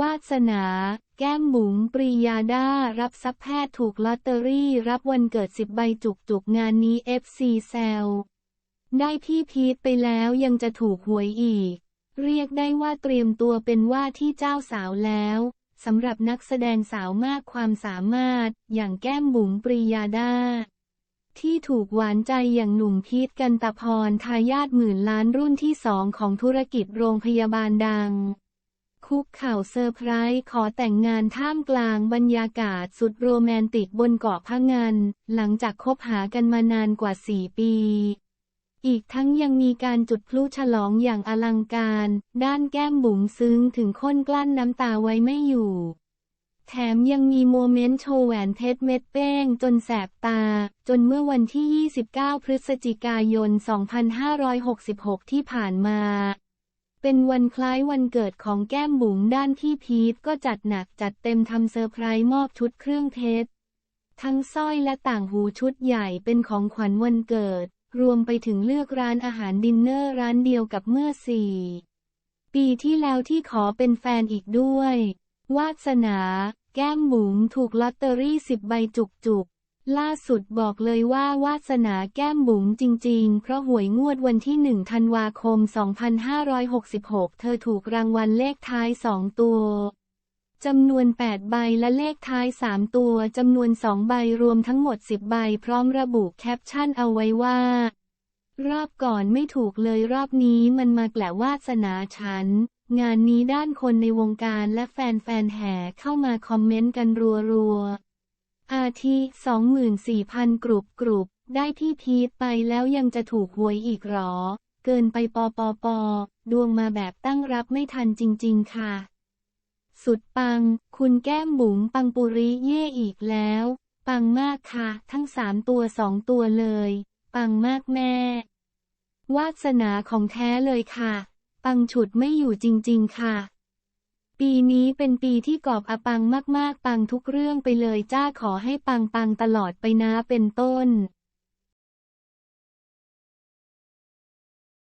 วาสนา แก้มบุ๋มปรียาดารับทรัพแพทย์ถูกลอตเตอรี่ รับวันเกิดสิบใบจุกจุกงานนี้ FC แซวได้พี่พีทไปแล้วยังจะถูกหวยอีก เรียกได้ว่าเตรียมตัวเป็นว่าที่เจ้าสาวแล้วสำหรับนักแสดงสาวมากความสามารถ อย่างแก้มบุ๋มปรียาดาที่ถูกหวานใจอย่างหนุ่มพีทกันตะพรทายาทหมื่นล้านรุ่นที่สองของธุรกิจโรงพยาบาลดัง คุกเข่าเซอร์ไพรส์ขอแต่งงานท่ามกลางบรรยากาศสุดโรแมนติกบนเกาะพะงัน หลังจากคบหากันมานานกว่า 4 ปี อีกทั้งยังมีการจุดพลุฉลองอย่างอลังการ ด้านแก้มบุ๋มซึ้งถึงค้นกลั้นน้ำตาไว้ไม่อยู่ แถมยังมีโมเมนต์โชว์แหวนเพชรเม็ดเป้งจนแสบตา จนเมื่อวันที่ 29 พฤศจิกายน 2566 ที่ผ่านมา เป็นวันคล้ายวันเกิดของแก้มบุ๋มด้านพี่พีทก็จัดหนักจัดเต็มทำเซอร์ไพรส์มอบชุดเครื่องเพชรทั้งสร้อยและต่างหูชุดใหญ่เป็นของขวัญวันเกิด รวมไปถึงเลือกร้านอาหารดินเนอร์ร้านเดียวกับเมื่อสี่ปีที่แล้วที่ขอเป็นแฟนอีกด้วย วาสนา แก้มบุ๋มถูกลอตเตอรี่สิบใบจุกๆ ล่าสุดบอกเลยว่าวาสนาแก้มบุ๋มจริง ๆ เพราะหวยงวดวันที่หนึ่งธันวาคม 2566 เธอถูกรางวัลเลขท้ายสองตัวจำนวน 8 ใบและเลขท้าย 3 ตัวจำนวน 2 ใบรวมทั้งหมด 10 ใบพร้อมระบุแคปชั่นเอาไว้ว่า รอบก่อนไม่ถูกเลยรอบนี้มันมาแกละวาสนาฉัน งานนี้ด้านคนในวงการและแฟนๆแห่เข้ามาคอมเมนต์กันรัวๆ อาทิ 24,000 กรุบกรุบได้พี่พีทไปแล้วยังจะถูกหวยอีกหรอ เกินไปปอปอปอดวงมาแบบตั้งรับไม่ทันจริง ๆ ค่ะ สุดปัง คุณแก้มบุ๋มปังปุริเย่อีกแล้ว ปังมากค่ะ ทั้งสามตัวสองตัวเลย ปังมากแม่ วาสนาของแท้เลยค่ะ ปังฉุดไม่อยู่จริง ๆ ค่ะ ปีนี้เป็นปีที่กอบอปังมาก ๆ ปังทุกเรื่องไปเลยจ้าขอให้ปังปังตลอดไปนะเป็นต้น